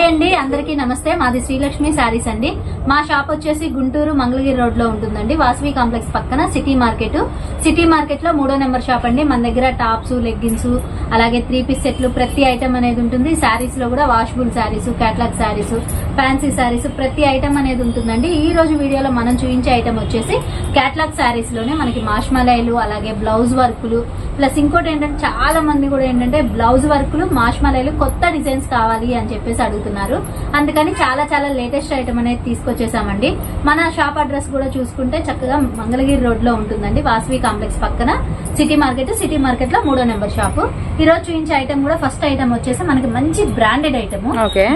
Hi అండి. అందరికీ నమస్తే. మాది శ్రీలక్ష్మి శారీస్ అండి. మా షాప్ వచ్చేసి గుంటూరు మంగళగిరి రోడ్లో ఉంటుందండి. వాసవి కాంప్లెక్స్ పక్కన సిటీ మార్కెట్. సిటీ మార్కెట్లో మూడో నెంబర్ షాప్ అండి. మన దగ్గర టాప్స్ లెగ్గిన్స్ అలాగే త్రీ పీస్ సెట్లు ప్రతి ఐటమ్ అనేది ఉంటుంది. శారీస్లో కూడా washable sarees catalogue sarees fancy sarees ప్రతి ఐటమ్ అనేది ఉంటుందండి. ఈ రోజు వీడియోలో మనం చూపించే ఐటమ్ వచ్చేసి క్యాట్లాగ్ శారీస్లోనే మనకి మాష్మలైలు అలాగే బ్లౌజ్ వర్క్లు ప్లస్ ఇంకోటి ఏంటంటే చాలా మంది కూడా ఏంటంటే బ్లౌజ్ వర్క్లు మాష్మలైలు కొత్త డిజైన్స్ కావాలి అని చెప్పేసి అడుగుతున్నారు. అందుకని చాలా చాలా లేటెస్ట్ ఐటమ్ అనేది తీసుకొచ్చేసామండి. మన షాప్ అడ్రస్ కూడా చూసుకుంటే చక్కగా మంగళగిరి రోడ్లో ఉంటుందండి. వాసవి కాంప్లెక్స్ పక్కన. సిటీ మార్కెట్ సిటీ మార్కెట్లో మూడో నెంబర్ షాప్ ఈ రోజు చూపించే ఐటమ్ కూడా ఫస్ట్ ఐటమ్ వచ్చేసి మనకి మంచి బ్రాండెడ్ ఐటమ్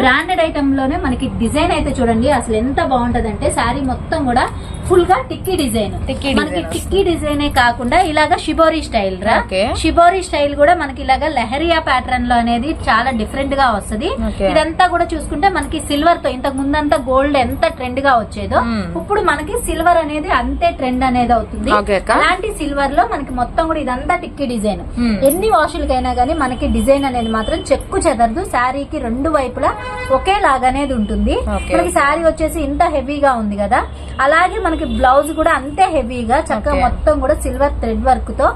బ్రాండెడ్ ఐటమ్లోనే మనకి డిజైన్ అయితే చూడండి అసలు ఎంత బాగుంటది అంటే శారీ మొత్తం కూడా ఫుల్గా టిక్కీ డిజైన్ టిక్కీ మనకి టిక్కీ డిజైనే కాకుండా ఇలాగా షిబోరి స్టైల్ రా. షిబోరి స్టైల్ కూడా మనకి ఇలాగా లెహరియా ప్యాటర్న్లో అనేది చాలా డిఫరెంట్గా వస్తది. ఇదంతా కూడా చూసుకుంటే మనకి సిల్వర్తో ఇంతకు ముందంతా గోల్డ్ ఎంత ట్రెండ్గా వచ్చేదో. ఇప్పుడు మనకి సిల్వర్ అనేది అంతే ట్రెండ్ అనేది అవుతుంది. అలాంటి సిల్వర్లో మనకి మొత్తం కూడా ఇదంతా టిక్కీ డిజైన్. ఎన్ని వాషులకైనా గానీ మనకి డిజైన్ అనేది మాత్రం చెక్కు చెదరదు శారీకి రెండు వైపులా ఒకేలాగా అనేది ఉంటుంది. మనకి శారీ వచ్చేసి ఇంత హెవీగా ఉంది కదా అలాగే మనకి బ్లౌజ్ కూడా అంతే హెవీగా చక్కగా. మొత్తం కూడా సిల్వర్ థ్రెడ్ వర్క్తో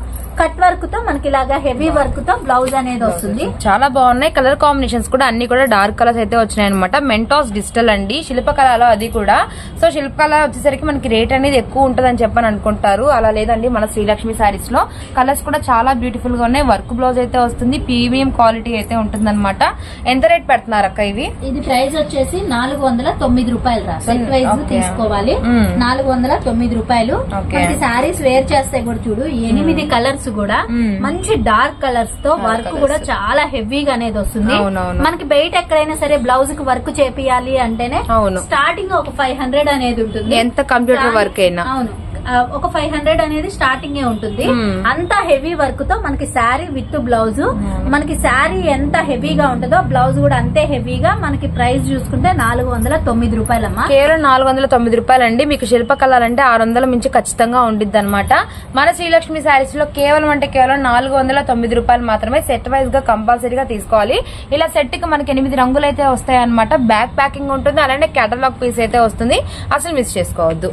కట్ వర్క్తో మనకి ఇలాగా హెవీ వర్క్తో బ్లౌజ్ అనేది వస్తుంది. చాలా బాగున్నాయి. కలర్ కాంబినేషన్స్ కూడా అన్ని కూడా డార్క్ కలర్స్ అయితే వచ్చినాయి అనమాట మెంటాస్ డిజిటల్ అండి. శిల్పకళలో అది కూడా. సో శిల్పకళ వచ్చేసరికి మనకి రేట్ అనేది ఎక్కువ ఉంటుంది అని చెప్పని అనుకుంటారు. అలా లేదండి. మన శ్రీలక్ష్మి సారీస్లో కలర్స్ కూడా చాలా బ్యూటిఫుల్గా ఉన్నాయి. వర్క్ బ్లౌజ్ అయితే వస్తుంది. ప్రీమియం క్వాలిటీ అయితే ఉంటుంది ఎంత రేట్ పెడుతున్నారు అక్క ఇవి? ఇది ప్రైస్ వచ్చేసి నాలుగు వందల తొమ్మిది రూపాయలు రా. Set wise okay. తీసుకోవాలి. మ్మ్. నాలుగు వందల తొమ్మిది రూపాయలు. శారీస్ వేర్ చేస్తే కూడా చూడు ఎనిమిది కలర్స్ కూడా. మంచి డార్క్ కలర్స్తో వర్క్. కూడా చాలా హెవీగా అనేది వస్తుంది. మనకి బయట ఎక్కడైనా సరే బ్లౌజ్కి వర్క్ చేపియాలి అంటేనే. స్టార్టింగ్ ఒక ఫైవ్ హండ్రెడ్ అనేది ఉంటుంది ఎంత కంప్యూటర్ వర్క్ అయినా అవును ఒక ఫైవ్ హండ్రెడ్ అనేది స్టార్టింగ్ ఏ ఉంటుంది. మ్మ్. అంత హెవీ వర్క్తో మనకి శారీ విత్ బ్లౌజ్ మనకి శారీ ఎంత హెవీగా ఉంటుందో బ్లౌజ్ కూడా అంతే హెవీగా మనకి ప్రైస్ చూసుకుంటే నాలుగు వందల తొమ్మిది రూపాయలమ్మా. కేవలం నాలుగు వందల తొమ్మిది రూపాయలు అండి మీకు శిల్పకళ అంటే ఆరు వందల మించి ఖచ్చితంగా ఉండిద్ది అనమాట మన శ్రీలక్ష్మి శారీస్లో కేవలం అంటే కేవలం నాలుగు వందల తొమ్మిది రూపాయలు మాత్రమే సెట్ వైజ్గా కంపల్సరీగా తీసుకోవాలి. ఇలా సెట్కి మనకి ఎనిమిది రంగులు అయితే వస్తాయి అనమాట బ్యాక్ ప్యాకింగ్ ఉంటుంది అలానే కేటలాగ్ పీస్ అయితే వస్తుంది. అసలు మిస్ చేసుకోవద్దు.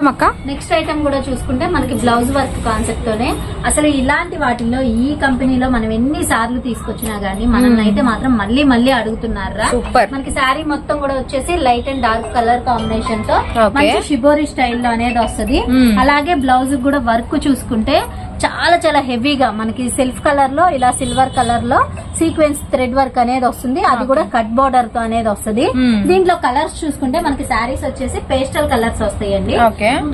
అక్క నెక్స్ట్ ఐటమ్ కూడా చూసుకుంటే మనకి బ్లౌజ్ వర్క్ కాన్సెప్ట్ తోనే అసలు ఇలాంటి వాటిల్లో ఈ కంపెనీలో మనం ఎన్ని సార్లు తీసుకొచ్చినా గానీ మనల్ని అయితే మాత్రం మళ్ళీ మళ్ళీ అడుగుతున్నారా. మనకి శారీ మొత్తం కూడా వచ్చేసి లైట్ అండ్ డార్క్ కలర్ కాంబినేషన్తో. మంచి షిబోరి స్టైల్లో అనేది వస్తది Hmm. అలాగే బ్లౌజ్ కూడా వర్క్ చూసుకుంటే చాలా చాలా హెవీగా మనకి సెల్ఫ్ కలర్లో ఇలా సిల్వర్ కలర్లో సీక్వెన్స్ థ్రెడ్ వర్క్ అనేది వస్తుంది. అది కూడా కట్ బోర్డర్తో అనేది వస్తుంది. దీంట్లో కలర్స్ చూసుకుంటే మనకి శారీస్ వచ్చేసి పేస్టల్ కలర్స్ వస్తాయండి.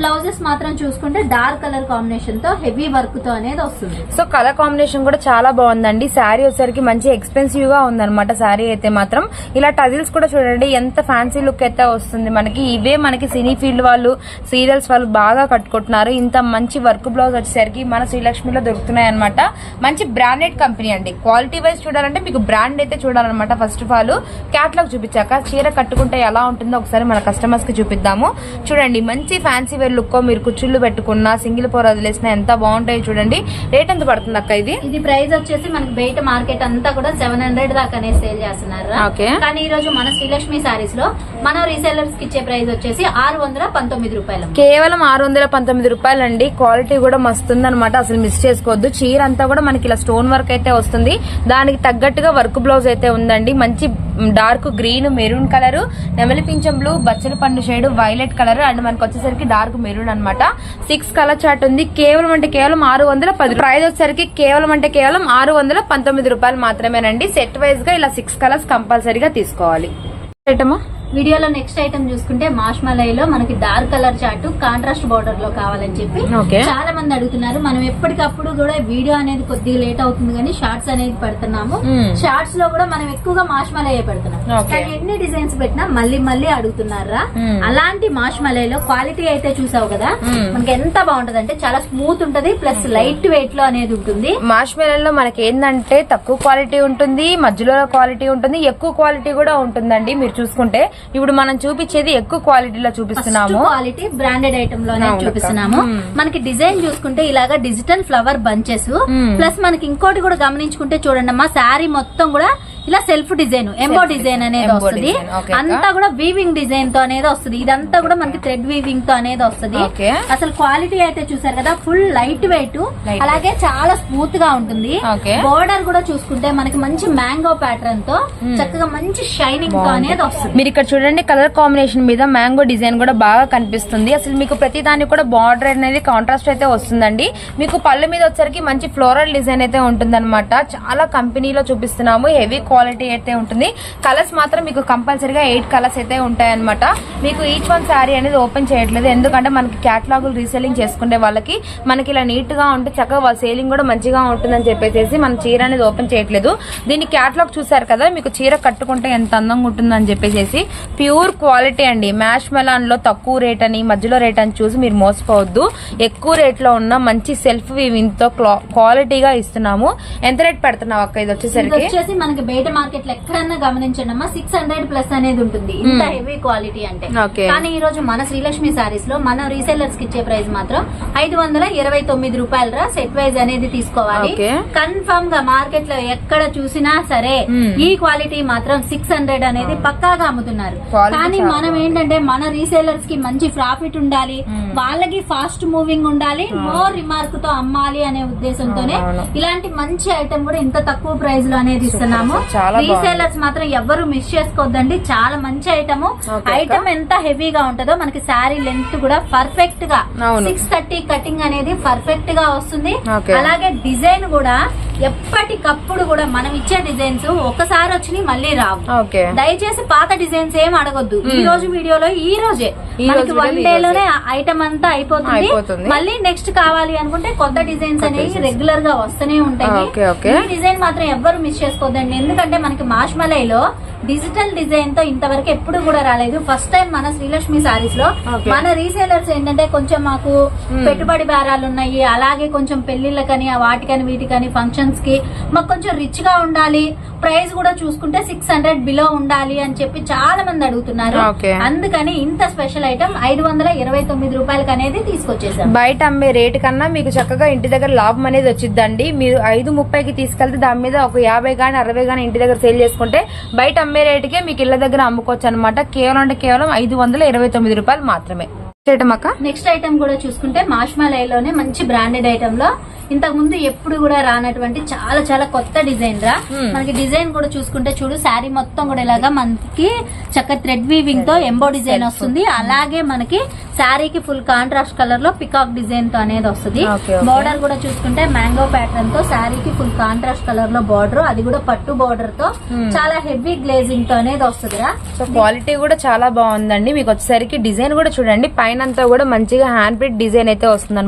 బ్లౌజెస్ మాత్రం చూసుకుంటే డార్క్ కలర్ కాంబినేషన్తో హెవీ వర్క్తో అనేది వస్తుంది. సో కలర్ కాంబినేషన్ కూడా చాలా బాగుందండి. శారీ వచ్చేసరికి మంచి ఎక్స్పెన్సివ్గా ఉందన్నమాట శారీ అయితే మాత్రం. ఇలా టజిల్స్ కూడా చూడండి ఎంత ఫ్యాన్సీ లుక్ అయితే వస్తుంది మనకి. ఇవే మనకి సినీ ఫీల్డ్ వాళ్ళు సీరియల్స్ వాళ్ళు బాగా కట్టుకుంటున్నారు. ఇంత మంచి వర్క్ బ్లౌజ్ వచ్చేసరికి మన శ్రీలక్ష్మిలో దొరుకుతున్నాయి అనమాట మంచి బ్రాండెడ్ కంపెనీ అండి. క్వాలిటీ వైజ్ చూడాలంటే మీకు బ్రాండ్ అయితే చూడాలన్నమాట ఫస్ట్ ఆఫ్ ఆల్ క్యాట్లాగ్ చూపించాక చీర కట్టుకుంటే ఎలా ఉంటుందో ఒకసారి మన కస్టమర్స్కి చూపిద్దాము. చూడండి మంచి ఫ్యాన్సీ వేర్ లుక్ మీరు కుచ్చుళ్ళు పెట్టుకున్నా సింగిల్ పోర్ వదిలేసినా ఎంత బాగుంటాయి చూడండి. రేట్ ఎంత పడుతుంది అక్క ఇది? ఇది ప్రైస్ వచ్చేసి మనకి బయట మార్కెట్ అంతా కూడా సెవెన్ హండ్రెడ్ దాకానే సేల్ చేస్తున్నారు? ఓకే. కానీ ఈ రోజు మన శ్రీలక్ష్మి సారీస్లో మన రీసెలర్స్కి ఇచ్చే ప్రైస్ వచ్చేసి ఆరు వందల పంతొమ్మిది రూపాయలు. కేవలం ఆరు వందల పంతొమ్మిది రూపాయలు అండి క్వాలిటీ కూడా మస్తు అనమాట అసలు మిస్ చేసుకోవద్దు. చీర అంతా కూడా మనకి ఇలా స్టోన్ వర్క్ అయితే వస్తుంది. దానికి తగ్గట్టుగా వర్క్ బ్లౌజ్ అయితే ఉందండి. మంచి డార్క్ గ్రీన్ మెరూన్ కలర్ నెమలి పింఛం బ్లూ బచ్చల పండు షేడ్ వైలెట్ కలర్ అండ్ మనకి వచ్చేసరికి డార్క్ మెరూన్ అన్నమాట. సిక్స్ కలర్ చార్ట్ ఉంది. కేవలం అంటే కేవలం ఆరు వందల పది ప్రైస్ వచ్చేసరికి కేవలం అంటే కేవలం ఆరు వందల పంతొమ్మిది రూపాయలు మాత్రమేనండి. సెట్ వైజ్గా ఇలా సిక్స్ కలర్స్ కంపల్సరీగా తీసుకోవాలి. వీడియోలో నెక్స్ట్ ఐటమ్ చూసుకుంటే మాష్మలైలో మనకి డార్క్ కలర్ చార్ట్ కాంట్రాస్ట్ బోర్డర్లో కావాలని చెప్పి. చాలా మంది అడుగుతున్నారు మనం ఎప్పటికప్పుడు కూడా వీడియో అనేది కొద్దిగా లేట్ అవుతుంది కానీ షార్ట్స్ అనేది పెడుతున్నాము. షార్ట్స్లో కూడా మనం ఎక్కువగా మాష్మలయ్యే పెడుతున్నాం. కానీ ఎన్ని డిజైన్స్ పెట్టినా మళ్ళీ మళ్ళీ అడుగుతున్నారా మ్మ్. అలాంటి మాష్మలైలో క్వాలిటీ అయితే చూసావు కదా మ్మ్. మనకి ఎంత బాగుంటది అంటే చాలా స్మూత్ ఉంటది ప్లస్ లైట్ వెయిట్లో అనేది ఉంటుంది మార్ష్మెలలో మనకి ఏంటంటే తక్కువ క్వాలిటీ ఉంటుంది మధ్యలో క్వాలిటీ ఉంటుంది ఎక్కువ క్వాలిటీ కూడా ఉంటుందండి మీరు చూసుకుంటే ఇప్పుడు మనం చూపించేది ఎక్కువ క్వాలిటీలో చూపిస్తున్నాము క్వాలిటీ బ్రాండెడ్ ఐటమ్లోనే. చూపిస్తున్నాము మ్మ్. మనకి డిజైన్ చూసుకుంటే ఇలాగా డిజిటల్ ఫ్లవర్ బంచెస్. ప్లస్ మనకి ఇంకోటి కూడా గమనించుకుంటే చూడండి అమ్మా శారీ మొత్తం కూడా ఇలా సెల్ఫ్ డిజైన్ ఎంబో డిజైన్ అనేది వస్తుంది. అంతా కూడా వీవింగ్ డిజైన్తో అనేది వస్తుంది. ఇదంతా కూడా మనకి థ్రెడ్ వీవింగ్తో అనేది వస్తుంది. అసలు క్వాలిటీ అయితే చూసారు కదా ఫుల్ లైట్ వెయిట్ అలాగే చాలా స్మూత్గా ఉంటుంది. బోర్డర్ కూడా చూసుకుంటే మనకి మంచి మ్యాంగో ప్యాటర్న్తో చక్కగా మంచి షైనింగ్తో అనేది వస్తుంది. మీరు ఇక్కడ చూడండి కలర్ కాంబినేషన్ మీద మ్యాంగో డిజైన్ కూడా బాగా కనిపిస్తుంది. అసలు మీకు ప్రతి దానికి కూడా బార్డర్ అనేది కాంట్రాస్ట్ అయితే వస్తుందండి. మీకు పళ్ళు మీద వచ్చరికి మంచి ఫ్లోరల్ డిజైన్ అయితే ఉంటుంది చాలా కంపెనీలో చూపిస్తున్నాము. హెవీ క్వాలిటీ అయితే ఉంటుంది. కలర్స్ మాత్రం మీకు కంపల్సరీగా ఎయిట్ కలర్స్ అయితే ఉంటాయన్నమాట. మీకు ఈచ్ వన్ శారీ అనేది ఓపెన్ చేయట్లేదు. ఎందుకంటే మనకి క్యాటలాగులు రీసెల్లింగ్ చేసుకునే వాళ్ళకి మనకి ఇలా నీట్గా ఉంటే చక్కగా వాళ్ళ సేలింగ్ కూడా మంచిగా ఉంటుందని చెప్పేసి మన చీర అనేది ఓపెన్ చేయట్లేదు. దీని క్యాటలాగ్ చూసారు కదా మీకు చీర కట్టుకుంటే ఎంత అందంగా ఉంటుందని చెప్పేసి ప్యూర్ క్వాలిటీ అండి. మ్యాష్ మెలాన్లో తక్కువ రేట్ అని మధ్యలో రేట్ అని చూసి మీరు మోసపోవద్దు. ఎక్కువ రేట్లో ఉన్న మంచి సెల్ఫ్ వీవింగ్తో క్వాలిటీగా ఇస్తున్నాము. ఎంత రేట్ పెడుతున్నావు అక్క? ఇది ఇది వచ్చేసరికి వచ్చేసి మనకి బయట మార్కెట్లో ఎక్కడన్నా గమనించండి అమ్మా సిక్స్ హండ్రెడ్ ప్లస్ అనేది ఉంటుంది ఇంత హెవీ క్వాలిటీ అంటే. కానీ ఈ రోజు మన శ్రీలక్ష్మి సారీస్లో మన రీసెల్లర్స్కి ఇచ్చే ప్రైస్ మాత్రం ఐదు వందల ఇరవై తొమ్మిది రూపాయలు రా సెట్ వైజ్ అనేది తీసుకోవాలి. కన్ఫర్మ్గా మార్కెట్లో ఎక్కడ చూసినా సరే Hmm. ఈ క్వాలిటీ మాత్రం సిక్స్ హండ్రెడ్ అనేది పక్కాగా అమ్ముతున్నారు కానీ మనం ఏంటంటే మన రీసేలర్స్కి మంచి ప్రాఫిట్ ఉండాలి Hmm. వాళ్ళకి ఫాస్ట్ మూవింగ్ ఉండాలి నో రిమార్క్తో అమ్మాలి అనే ఉద్దేశంతోనే అవును. ఇలాంటి మంచి ఐటమ్ కూడా ఇంత తక్కువ ప్రైస్లో అనేది ఇస్తున్నాము. రీసేలర్స్ మాత్రం ఎవ్వరు మిస్ చేసుకోవద్దండి చాలా మంచి ఐటమ్ ఐటమ్ ఎంత హెవీగా ఉంటుందో మనకి శారీ లెంత్ కూడా పర్ఫెక్ట్గా. సిక్స్ థర్టీ కటింగ్ అనేది పర్ఫెక్ట్గా వస్తుంది. అలాగే డిజైన్ కూడా ఎప్పటికప్పుడు కూడా మనం ఇచ్చే డిజైన్స్ ఒకసారి వచ్చినాయి మళ్ళీ రావు. దయచేసి పాత డిజైన్స్ ఏం అడగొద్దు. ఈ రోజు వీడియోలో ఈ రోజే. మనకి వన్ డే లోనే ఐటమ్ అంతా అయిపోతుంది. మళ్ళీ నెక్స్ట్ కావాలి అనుకుంటే కొత్త డిజైన్స్ అనేవి రెగ్యులర్గా వస్తూనే ఉంటాయి. ఈ డిజైన్ మాత్రం ఎవ్వరు మిస్ చేసుకోవద్దండి ఎందుకంటే మనకి మాష్మలైలో డిజిటల్ డిజైన్తో ఇంతవరకు ఎప్పుడు కూడా రాలేదు. ఫస్ట్ టైం మన శ్రీలక్ష్మి సారీస్లో. మన రీసేలర్స్ ఏంటంటే కొంచెం మాకు పెట్టుబడి బేరాలు ఉన్నాయి. అలాగే కొంచెం పెళ్ళిళ్ళకని వాటికని వీటికని ఫంక్షన్స్కి మాకు కొంచెం రిచ్గా ఉండాలి. ప్రైస్ కూడా చూసుకుంటే సిక్స్ హండ్రెడ్ బిలో ఉండాలి అని చెప్పి చాలా మంది అడుగుతున్నారు. అందుకని ఇంత స్పెషల్ ఐటమ్ ఐదు వందల ఇరవై తొమ్మిది రూపాయలకి అనేది తీసుకొచ్చేసాం. బయట అమ్మే రేటు కన్నా మీకు చక్కగా ఇంటి దగ్గర లాభం అనేది వచ్చిద్దండి. మీరు ఐదు ముప్పైకి తీసుకెళ్తే దాని మీద ఒక యాభై గానీ అరవై గానీ ఇంటి దగ్గర సేల్ చేసుకుంటే బయట అమ్మే రేటుకే మీకు ఇళ్ళ దగ్గర అమ్ముకోవచ్చు అనమాట కేవలం అంటే కేవలం ఐదు వందల ఇరవై తొమ్మిది రూపాయలు మాత్రమే. నెక్స్ట్ ఐటమ్ కూడా చూసుకుంటే మాష్మలైలోనే మంచి బ్రాండెడ్ ఐటమ్లో ఇంతకు ముందు ఎప్పుడు కూడా రానటువంటి చాలా చాలా కొత్త డిజైన్ రా. మనకి డిజైన్ కూడా చూసుకుంటే చూడు శారీ మొత్తం కూడా ఇలాగా మనకి చక్క థ్రెడ్ వీవింగ్తో ఎంబో డిజైన్ వస్తుంది. అలాగే మనకి శారీకి ఫుల్ కాంట్రాస్ట్ కలర్లో పికాక్ డిజైన్తో అనేది వస్తుంది. బోర్డర్ కూడా చూసుకుంటే మ్యాంగో ప్యాటర్న్తో శారీకి ఫుల్ కాంట్రాస్ట్ కలర్లో బోర్డర్ అది కూడా పట్టు బోర్డర్తో. చాలా హెవీ గ్లేజింగ్తో అనేది వస్తుంది రా. సో క్వాలిటీ కూడా చాలా బాగుందండి. మీకు వచ్చేసరికి డిజైన్ కూడా చూడండి పైన అంతా కూడా మంచిగా హ్యాండ్ ప్రింట్ డిజైన్ అయితే వస్తుంది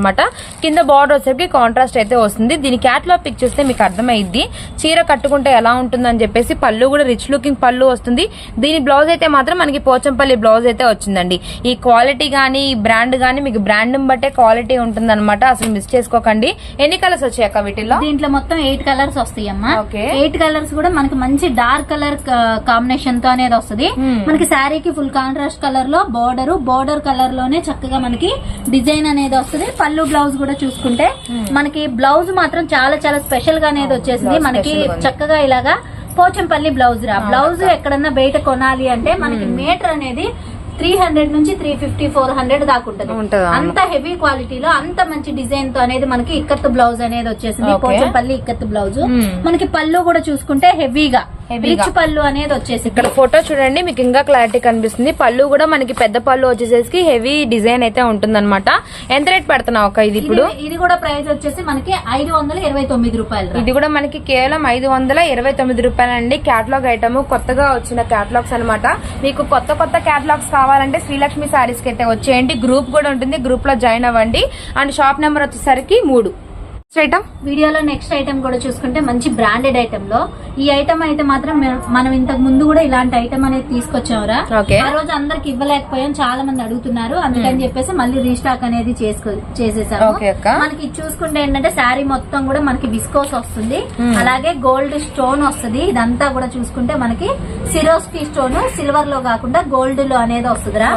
కింద బార్డర్ వచ్చేసరికి కాంట్రాస్ట్ అయితే వస్తుంది. దీని క్యాట్లాగ్ పిక్ చూస్తే మీకు అర్థమైద్ది. చీర కట్టుకుంటే ఎలా ఉంటుందని చెప్పేసి పళ్ళు కూడా రిచ్ లుకింగ్ పళ్ళు వస్తుంది. దీని బ్లౌజ్ అయితే మాత్రం మనకి పోచంపల్లి బ్లౌజ్ అయితే వచ్చిందండి. ఈ క్వాలిటీ గానీ ఈ బ్రాండ్ గానీ మీకు బ్రాండ్ బట్టే క్వాలిటీ ఉంటుంది అసలు మిస్ చేసుకోకండి. ఎన్ని కలర్స్ వచ్చాయక్క వీటిల్లో? దీంట్లో మొత్తం ఎయిట్ కలర్స్ వస్తాయి అమ్మా. ఎయిట్ కలర్స్ కూడా మనకి మంచి డార్క్ కలర్ కాంబినేషన్తో అనేది వస్తుంది. మనకి శారీకి ఫుల్ కాంట్రాస్ట్ కలర్లో బోర్డర్ బోర్డర్ కలర్లోనే చక్కగా మనకి డిజైన్ అనేది వస్తుంది. పళ్ళు బ్లౌజ్ కూడా చూసుకుంటే మనకి బ్లౌజ్ మాత్రం చాలా చాలా స్పెషల్గా అనేది వచ్చేసింది. మనకి. చక్కగా ఇలాగా పోచంపల్లి బ్లౌజ్ రా. బ్లౌజ్ ఎక్కడన్నా బయట కొనాలి అంటే మనకి మీటర్ అనేది త్రీ హండ్రెడ్ నుంచి త్రీ ఫిఫ్టీ ఫోర్ హండ్రెడ్ దాకా ఉంటుంది? అంత హెవీ క్వాలిటీలో అంత మంచి డిజైన్తో అనేది మనకి ఇక్కత్ బ్లౌజ్ అనేది వచ్చేసింది. పోచంపల్లి ఇక్కత్ బ్లౌజ్. మనకి పళ్ళు కూడా చూసుకుంటే హెవీగా రిచ్. పళ్ళు అనేది వచ్చేసి ఇక్కడ ఫోటో చూడండి మీకు ఇంకా క్లారిటీ కనిపిస్తుంది. పళ్ళు కూడా మనకి పెద్ద పళ్ళు వచ్చేసేసి హెవీ డిజైన్ అయితే ఉంటుందన్నమాట. ఎంత రేట్ పెడుతున్నావు అక్క ఇది ఇప్పుడు? ఇది- కూడా ప్రైస్ వచ్చేసి మనకి ఐదు వందల ఇరవై తొమ్మిది రూపాయలు. ఇది కూడా మనకి కేవలం ఐదు వందల ఇరవై తొమ్మిది రూపాయలండి. క్యాటలాగ్ ఐటమ్ కొత్తగా వచ్చిన క్యాటలాగ్స్ అన్నమాట. మీకు కొత్త కొత్త క్యాటలాగ్స్ కావాలంటే శ్రీలక్ష్మి సారీస్కి అయితే వచ్చేయండి. గ్రూప్ కూడా ఉంటుంది. గ్రూప్లో జాయిన్ అవ్వండి. అండ్ షాప్ నెంబర్ వచ్చేసరికి మూడు. ఐటమ్ వీడియోలో నెక్స్ట్ ఐటమ్ కూడా చూసుకుంటే మంచి బ్రాండెడ్ ఐటమ్లో ఈ ఐటమ్ అయితే మాత్రం మనం ఇంతకు ముందు కూడా ఇలాంటి ఐటమ్ అనేది తీసుకొచ్చాంరా Okay. ఆ రోజు అందరికి ఇవ్వలేకపోయాం చాలా మంది అడుగుతున్నారు అందుకని చెప్పేసి మళ్ళీ రీస్టాక్ అనేది చేసేసాము. మనకి చూసుకుంటే ఏంటంటే శారీ మొత్తం కూడా మనకి విస్కోస్ వస్తుంది Hmm. అలాగే గోల్డ్ స్టోన్ వస్తుంది ఇదంతా కూడా చూసుకుంటే మనకి సిరోస్కి స్టోన్ సిల్వర్లో కాకుండా గోల్డ్లో అనేది వస్తుందిరా.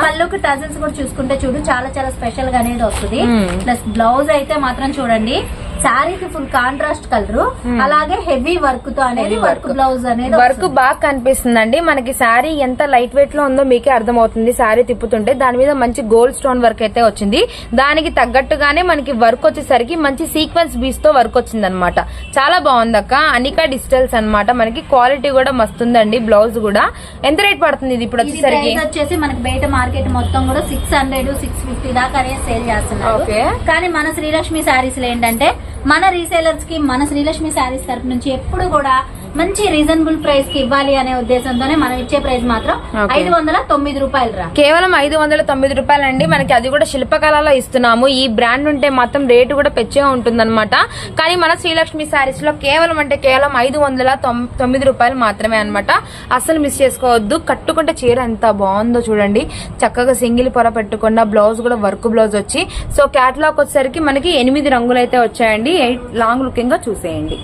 పళ్ళుకి టజల్స్ కూడా చూసుకుంటే చూడు చాలా చాలా స్పెషల్గా అనేది వస్తుంది Hmm. ప్లస్ బ్లౌజ్ అయితే మాత్రం చూడండి శారీకి ఫుల్ కాంట్రాస్ట్ కలర్ అలాగే హెవీ వర్క్తో అనేది వర్క్ బ్లౌజ్ అనేది వర్క్ బాగా కనిపిస్తుందండి. మనకి శారీ ఎంత లైట్ వెయిట్లో ఉందో మీకే అర్థమవుతుంది. శారీ తిప్పుతుంటే దాని మీద మంచి గోల్డ్ స్టోన్ వర్క్ అయితే వచ్చింది. దానికి తగ్గట్టుగానే మనకి వర్క్ వచ్చేసరికి మంచి సీక్వెన్స్ బీస్తో వర్క్ వచ్చింది అనమాట చాలా బాగుంది అక్క. అనికా డిజిటల్స్ అన్నమాట. మనకి క్వాలిటీ కూడా మస్తుందండి బ్లౌజ్ కూడా. ఎంత రేట్ పడుతుంది ఇది ఇప్పుడు వచ్చేసరికి? వచ్చేసి మనకి బయట మార్కెట్ మొత్తం కూడా సిక్స్ హండ్రెడ్ సిక్స్ ఫిఫ్టీ దాకా అనేది సేల్ చేస్తున్నారు. ఓకే. కానీ మన శ్రీలక్ష్మి శారీస్లో ఏంటంటే మన రీసేలర్స్కి మన శ్రీలక్ష్మి శారీస్ తరపు నుంచి ఎప్పుడు కూడా మంచి రీజనబుల్ ప్రైస్కి ఇవ్వాలి అనే ఉద్దేశంతోనే మనం ఇచ్చే ప్రైస్ మాత్రం. ఐదు వందల తొమ్మిది రూపాయలు రా. కేవలం ఐదు వందల తొమ్మిది రూపాయలండి. మనకి అది కూడా శిల్పకళలో ఇస్తున్నాము. ఈ బ్రాండ్ ఉంటే మాత్రం రేటు కూడా పెచ్చే ఉంటుందన్నమాట. కానీ మన శ్రీలక్ష్మి శారీస్లో కేవలం అంటే కేవలం ఐదు వందల తొమ్- తొమ్మిది రూపాయలు మాత్రమే అన్నమాట. అసలు మిస్ చేసుకోవద్దు. కట్టుకుంటే చీర ఎంత బాగుందో చూడండి. చక్కగా సింగిల్ పొర పెట్టుకున్న బ్లౌజ్ కూడా వర్క్ బ్లౌజ్ వచ్చి. సో క్యాటలాగ్ వచ్చేసరికి మనకి ఎనిమిది రంగులు అయితే వచ్చాయండి. ఎయిట్ లాంగ్ లుకింగ్గా చూసేయండి.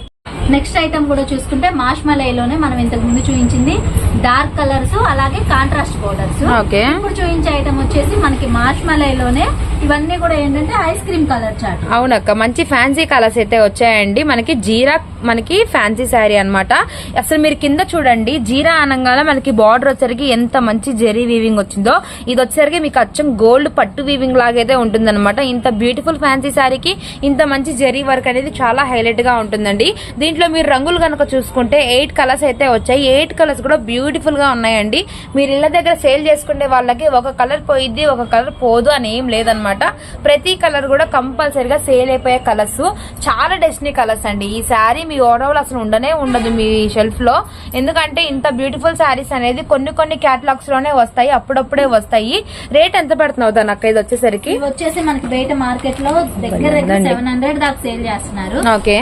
నెక్స్ట్ ఐటమ్ కూడా చూసుకుంటే మాష్మలైలోనే మనం ఇంతకు ముందు చూపించింది డార్క్ కలర్స్ అలాగే కాంట్రాస్ట్ ఓకే. ఇప్పుడు చూపించే ఐటమ్ వచ్చేసి మనకి మాష్ మలైలోనే ఇవన్నీ కూడా ఏంటంటే ఐస్ క్రీమ్ కలర్ చాట్. అవునక్క మంచి ఫ్యాన్సీ కలర్స్ అయితే వచ్చాయండి. మనకి జీరా మనకి ఫ్యాన్సీ శారీ అన్నమాట. అసలు మీరు కింద చూడండి జీరా అనగానే మనకి బార్డర్ వచ్చరికి ఎంత మంచి జెరీ వీవింగ్ వచ్చిందో. ఇది వచ్చేసరికి మీకు అచ్చం గోల్డ్ పట్టు వీవింగ్ లాగైతే ఉంటుందన్నమాట. ఇంత బ్యూటిఫుల్ ఫ్యాన్సీ శారీకి ఇంత మంచి జెరీ వర్క్ అనేది చాలా హైలైట్గా ఉంటుందండి. దీంట్లో మీరు రంగులు కనుక చూసుకుంటే ఎయిట్ కలర్స్ అయితే వచ్చాయి. ఎయిట్ కలర్స్ కూడా బ్యూటిఫుల్ గా ఉన్నాయండి. మీరు ఇళ్ళ దగ్గర సేల్ చేసుకునే వాళ్ళకి ఒక కలర్ పోయిద్ది ఒక కలర్ పోదు అని ఏం లేదనమాట ప్రతి కలర్ కూడా కంపల్సరీగా సేల్ అయిపోయే కలర్స్. చాలా డెస్టినీ కలర్స్ అండి. ఈ శారీ మీ ఓడవలు అసలు ఉండనే ఉండదు మీ షెల్ఫ్లో. ఎందుకంటే ఇంత బ్యూటిఫుల్ శారీస్ అనేది కొన్ని కొన్ని క్యాటలాగ్స్లోనే వస్తాయి అప్పుడప్పుడే వస్తాయి. రేట్ ఎంత పడుతుంది నాకు ఇది వచ్చేసరికి? వచ్చేసి మనకి బయట మార్కెట్లో దగ్గర దగ్గర సెవెన్ హండ్రెడ్ దాకా సేల్ చేస్తున్నారు.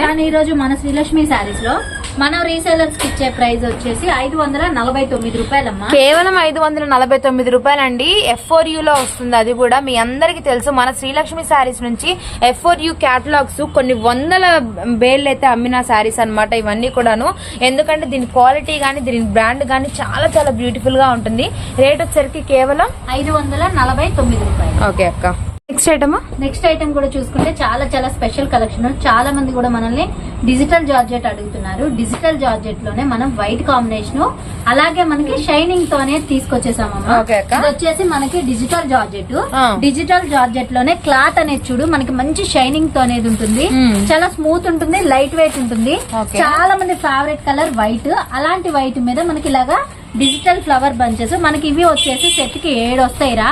కానీ ఈ రోజు మన శ్రీలక్ష్మి శారీస్లో మనం రీసేలర్స్కి ఇచ్చే ప్రైస్ వచ్చేసి ఐదు వందల నలభై తొమ్మిది రూపాయలమ్మా. కేవలం ఐదు వందల నలభై తొమ్మిది రూపాయలండి. ఎఫ్ ఫోర్లో వస్తుంది అది కూడా. మీ అందరికి తెలుసు. మన శ్రీలక్ష్మి శారీస్ నుంచి ఎఫ్ ఫోర్ యూ క్యాటలాగ్స్ కొన్ని వందల బేళ్ళు అయితే అమ్మిన శారీస్ అన్నమాట ఇవన్నీ కూడాను. ఎందుకంటే దీని క్వాలిటీ గానీ దీని బ్రాండ్ గానీ చాలా చాలా బ్యూటిఫుల్గా ఉంటుంది. రేట్ వచ్చేసరికి కేవలం ఐదు వందల నలభై తొమ్మిది రూపాయలు. ఓకే అక్క. నెక్స్ట్ ఐటమ్ నెక్స్ట్ ఐటమ్ కూడా చూసుకుంటే చాలా చాలా స్పెషల్ కలెక్షన్ చాలా మంది కూడా మనల్ని డిజిటల్ జార్జెట్ అడుగుతున్నారు డిజిటల్ జార్జెట్లోనే మనం వైట్ కాంబినేషన్ అలాగే మనకి షైనింగ్ తోనే తీసుకొచ్చేసామమ్మా. ఇది వచ్చేసి మనకి డిజిటల్ జార్జెట్. డిజిటల్ జార్జెట్లోనే క్లాత్ అనేది చూడు మనకి మంచి షైనింగ్తో అనేది ఉంటుంది మ్మ్. చాలా స్మూత్ ఉంటుంది లైట్ వెయిట్ ఉంటుంది. చాలా మంది ఫేవరెట్ కలర్ వైట్ అలాంటి వైట్ మీద మనకి ఇలాగా డిజిటల్ ఫ్లవర్ బంచెస్. మనకి ఇవి వచ్చేసి సెట్కి ఏడు వస్తాయిరా.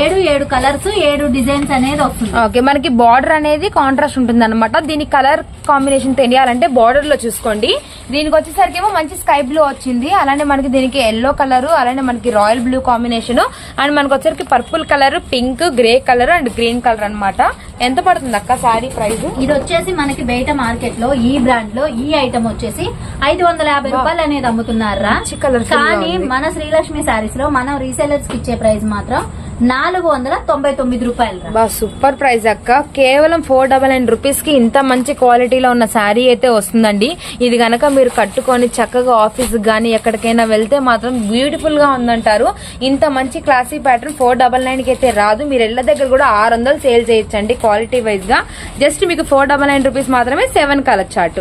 ఏడు ఏడు కలర్స్ ఏడు డిజైన్స్ అనేది వస్తుంది. ఓకే మనకి బార్డర్ అనేది కాంట్రాస్ట్ ఉంటుంది అనమాట దీని కలర్ కాంబినేషన్ తెలియాలంటే బార్డర్లో చూసుకోండి. దీనికి వచ్చేసరికి ఏమో మంచి స్కై బ్లూ వచ్చింది. అలానే మనకి దీనికి ఎల్లో కలర్ అలానే మనకి రాయల్ బ్లూ కాంబినేషన్. అండ్ మనకి వచ్చేసరికి purple colour pink grey colour and green colour అన్నమాట. ఎంత పడుతుంది అక్క సారీ ప్రైస్ ఇది వచ్చేసి మనకి బయట మార్కెట్లో ఈ బ్రాండ్లో ఈ ఐటమ్ వచ్చేసి ఐదు వందల యాభై రూపాయలు అనేది అమ్ముతున్నారా? గా కానీ. మన శ్రీలక్ష్మి శారీస్లో మనం రీసెలర్స్కి ఇచ్చే ప్రైస్ మాత్రం నాలుగు వందల తొంభై తొమ్మిది రూపాయలు. బా సూపర్ ప్రైస్ అక్క. కేవలం ఫోర్ డబల్ నైన్ రూపీస్కి ఇంత మంచి క్వాలిటీలో ఉన్న శారీ అయితే వస్తుందండి. ఇది గనక మీరు కట్టుకొని చక్కగా ఆఫీస్ గానీ ఎక్కడికైనా వెళ్తే మాత్రం బ్యూటిఫుల్గా ఉందంటారు. ఇంత మంచి క్లాసీ ప్యాటర్న్ ఫోర్ డబల్ నైన్కి అయితే రాదు. మీరు ఇళ్ళ దగ్గర కూడా ఆరు వందలు సేల్ చేయొచ్చండి క్వాలిటీ వైజ్గా జస్ట్ మీకు ఫోర్ డబల్ నైన్ రూపీస్ మాత్రమే సెవెన్ కలర్ చార్ట్